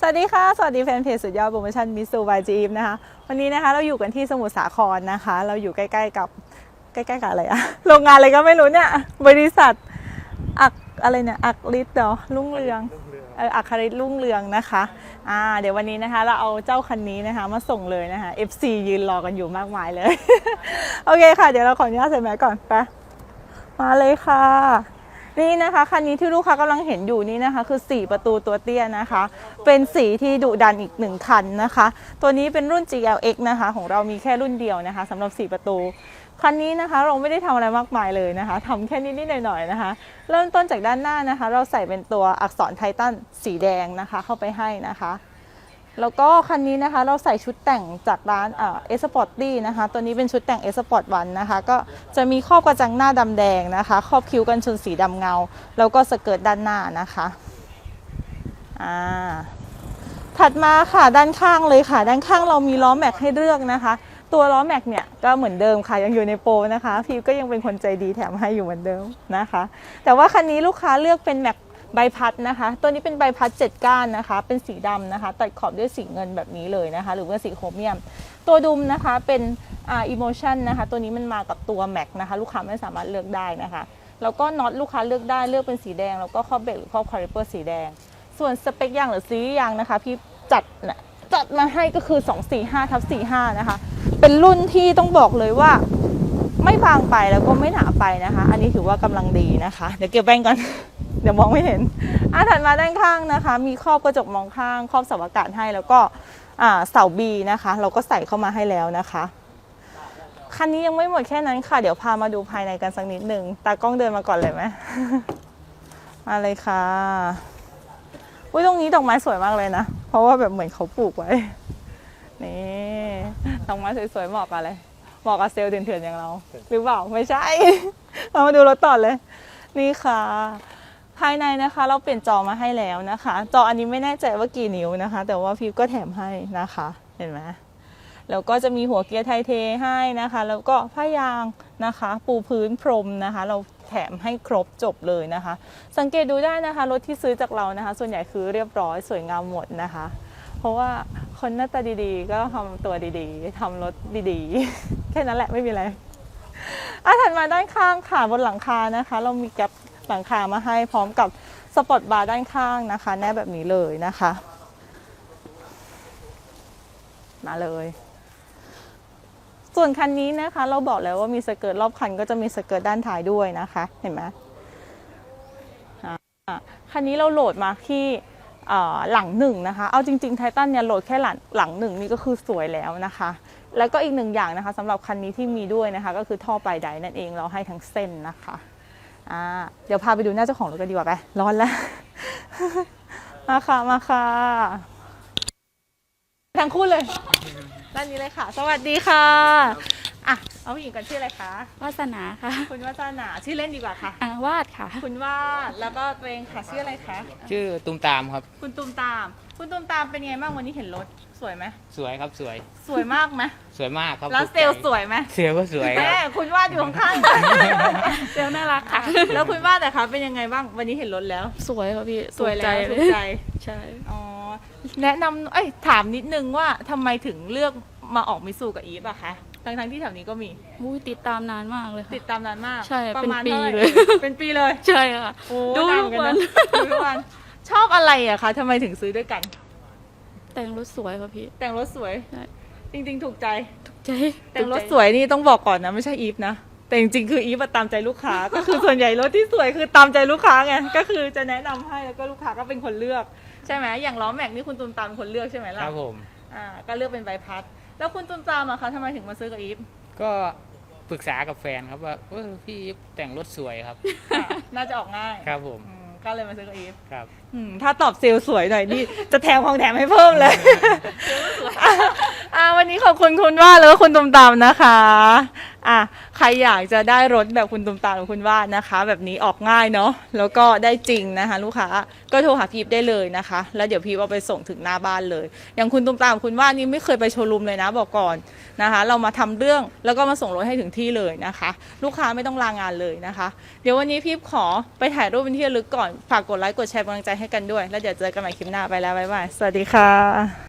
สวัสดีค่ะ สวัสดีแฟนเพจสุดยอดโปรโมชั่นมิสูบายจีฟนะคะ วันนี้นะคะเราอยู่กันที่สมุทรสาครนะคะ เราอยู่ใกล้ๆกับใกล้ๆกับอะไรอะโรงงานอะไรก็ไม่รู้เนี่ย บริษัทอักอะไรเนี่ยอักฤทธิ์เหรอรุ่งเรืองเอออัคริตรุ่งเรืองนะคะอ่าเดี๋ยววันนี้นะคะ เราเอาเจ้าคันนี้นะคะ มาส่งเลยนะคะ FC ยืนรอกันอยู่มากมายเลย โอเคค่ะ เดี๋ยวเราขออนุญาตใส่แมสก่อนไปมาเลยค่ะ นี่นะคะคันนี้ที่ลูกค้ากำลังเห็นอยู่นี่นะคะ คือ 4 ประตูตัวเตี้ยนะคะ เป็นสีที่ดุดันอีกหนึ่งคันนะคะ ตัวนี้เป็นรุ่น GLX นะคะ ของเรามีแค่รุ่นเดียวนะคะสำหรับ 4 ประตูคันนี้นะคะเราไม่ได้ทำอะไรมากมายเลยนะคะทำแค่นิดๆหน่อยๆนะคะ เริ่มต้นจากด้านหน้านะคะ เราใส่เป็นตัวอักษรไททันสีแดงนะคะ เข้าไปให้นะคะ แล้วก็คันนี้นะคะเราใส่ชุดแต่งจากร้านเอสปอร์ตตี้นะคะ ตัวนี้เป็นชุดแต่งเอสปอร์ตวันนะคะ ก็จะมีครอบกระจังหน้าดำแดงนะคะ ครอบคิ้วกันชนสีดำเงา แล้วก็สเกิร์ตด้านหน้านะคะอ่าถัดมาค่ะด้านข้างเลยค่ะ ด้านข้างเรามีล้อแม็กให้เลือกนะคะ ตัวล้อแม็กเนี่ยก็เหมือนเดิมค่ะยังอยู่ในโปรนะคะ พีก็ยังเป็นคนใจดีแถมให้อยู่เหมือนเดิมนะคะ แต่ว่าคันนี้ลูกค้าเลือกเป็นแม็ก ใบพัดนะคะ ตัวนี้เป็นใบพัดเจ็ดก้านนะคะ เป็นสีดำนะคะ ตัดขอบด้วยสีเงินแบบนี้เลยนะคะ หรือว่าสีโครเมียม ตัวดุมนะคะเป็นอ่าอิโมชันนะคะ ตัวนี้มันมากับตัวแม็กนะคะ ลูกค้าไม่สามารถเลือกได้นะคะ แล้วก็น็อตลูกค้าเลือกได้เลือกเป็นสีแดง แล้วก็ครอบเบรกหรือครอบคาริเปอร์สีแดง ส่วนสเปคยางหรือซียางนะคะพี่จัดนะจัดมาให้ก็คือ 245ทับ45 นะคะ เป็นรุ่นที่ต้องบอกเลยว่าไม่บางไปแล้วก็ไม่หนาไปนะคะ อันนี้ถือว่ากำลังดีนะคะ เดี๋ยวเก็บแว่นก่อน ดี๋ยวมองไม่เห็นอะถัดมาด้านข้างนะคะ มีครอบกระจกมองข้างครอบเสาอากาศให้แล้วก็เสาบีนะคะ เราก็ใส่เข้ามาให้แล้วนะคะคันนี้ยังไม่หมดแค่นั้นค่ะ เดี๋ยวพามาดูภายในกันสักนิดหนึ่งตากล้องเดินมาก่อนเลยไหมมาเลยค่ะอุ้ยตรงนี้ดอกไม้สวยมากเลยนะ เพราะว่าแบบเหมือนเขาปลูกไว้ นี่ดอกไม้สวยๆเหมาะกับอะไรเหมาะกับเซลล์เถื่อนๆอย่างเรา หรือเปล่า ไม่ใช่ เรามาดูรถต่อเลย นี่ค่ะ ภายในนะคะเราเปลี่ยนจอมาให้แล้วนะคะ จออันนี้ไม่แน่ใจว่ากี่นิ้วนะคะ แต่ว่าพิวก็แถมให้นะคะเห็นไหมแล้วก็จะมีหัวเกียร์ไทเทให้นะคะ แล้วก็ผ้ายางนะคะ ปูพื้นพรมนะคะ เราแถมให้ครบจบเลยนะคะ สังเกตดูได้นะคะ รถที่ซื้อจากเรานะคะ ส่วนใหญ่คือเรียบร้อยสวยงามหมดนะคะ เพราะว่าคนหน้าตาดีๆ ก็ทำตัวดีๆทำรถดีๆ แค่นั้นแหละไม่มีอะไรอะถัดมาด้านข้างค่ะบนหลังคานะคะ เรามีแกับ หลังคามาให้พร้อมกับสปอร์ตบาร์ด้านข้างนะคะ แนบแบบนี้เลยนะคะ มาเลย ส่วนคันนี้นะคะ เราบอกแล้วว่ามีสเกิร์ตรอบคันก็จะมีสเกิร์ตด้านท้ายด้วยนะคะ เห็นไหมอ่าคันนี้เราโหลดมาที่หลังหนึ่งนะคะ เอาจริงๆไททันเนี่ยโหลดแค่หลังหลังหนึ่งนี่ก็คือสวยแล้วนะคะ แล้วก็อีกหนึ่งอย่างนะคะสำหรับคันนี้ที่มีด้วยนะคะ ก็คือท่อปลายไดนั่นเองเราให้ทั้งเส้นนะคะ อ่าเดี๋ยวพาไปดูหน้าเจ้าของรถกันดีกว่าไป ร้อนแล้ว มาค่ะ มาค่ะ ทั้งคู่เลยด้านนี้เลยค่ะ สวัสดีค่ะอะ เอาผู้หญิงกันชื่ออะไรคะ วาสนาค่ะคุณวัฒนาชื่อเล่นดีกว่าค่ะอ่าวาดค่ะ คุณวาดแล้วก็ตัวเองค่ะชื่ออะไรคะ ชื่อตุ้มตามครับ คุณตูมตาม คุณตูมตามเป็นไงบ้างวันนี้เห็นรถสวยไหมสวยครับสวย สวยมากไหมสวยมากครับแล้วถูกเซลล์ใจสวยไหมเซลล์ก็สวยคแม่รับคุณวาดอยู่ข้างเซลลน่ารักๆค่ะ แล้วคุณวาดแต่คะเป็นยังไงบ้างวันนี้เห็นรถแล้ว สวยค่ะพี่สวยแล้วถูถูกกใจใจ ใช่ อ๋อแนะนำเอ้ยถามนิดนึงว่าทำไมถึงเลือกมาออกมิสูกับอีฟอะคะ ทั้งทั้งๆที่แถวนี้ก็มี อุ้ยติดตามนานมากเลยค่ะ ติดตามนานมากใช่ประมาณเป็นปีท่าไหร่เลย เป็นปีเลยใช่ค่ะ โอ้ดูนานทุเหมืกอนวักันนนะดูทุกวันชอบอะไรอะคะทำไมถึงซื้อด้วยกัน แต่งรถสวยค่ะพี่ แต่งรถสวย ใช่ จริง ๆ ถูกใจถูกใจแต่งรถถูกใจสวยนี่ต้องบอกก่อนนะ ไม่ใช่อีฟนะ แต่จริงๆคืออีฟอะตามใจลูกค้า ก็คือส่วนใหญ่รถที่สวยคือตามใจลูกค้าไงก็คือจะแนะนำให้แล้วก็ลูกค้าก็เป็นคนเลือก ใช่ไหมอย่างล้อแม็กนี่คุณตูมตามเป็นคนเลือกใช่ไหมคล่ะรับผม อ่าก็เลือกเป็นใบพัด แล้วคุณตูมตามอะคะทำไมถึงมาซื้อกับอีฟ ก็ปรึกษากับแฟนครับว่าเออพี่แต่งรถสวยครับอะน่าจะออกง่ายครับผมอืมก็เลยมาซื้อกับอีฟครับ อืมถ้าตอบเซลล์สวยหน่อยนี่ จะแถมของแถมให้เพิ่มเลย อะวันนี้ขอบคุณคุณว่าแล้วก็คุณตุมตามนะคะอะใครอยากจะได้รถแบบคุณตุมตามกับคุณวาดนะคะ แบบนี้ออกง่ายเนาะแล้วก็ได้จริงนะคะ ลูกค้าก็โทรหาพีฟได้เลยนะคะ แล้วเดี๋ยวพีฟเอาไปส่งถึงหน้าบ้านเลย อย่างคุณตุมตามกับคุณวาดนี่ไม่เคยไปโชว์รูมเลยนะบอกก่อนนะคะ เรามาทำเรื่องแล้วก็มาส่งรถให้ถึงที่เลยนะคะ ลูกค้าไม่ต้องลางานเลยนะคะ เดี๋ยววันนี้พีฟขอไปถ่ายรูปเป็นที่ระลึกก่อนฝากกดไลค์กดแชร์กำลังใจให้กันด้วย แล้วเดี๋ยวเจอกันใหม่คลิปหน้าไปแล้วบ๊ายบายสวัสดีค่ะ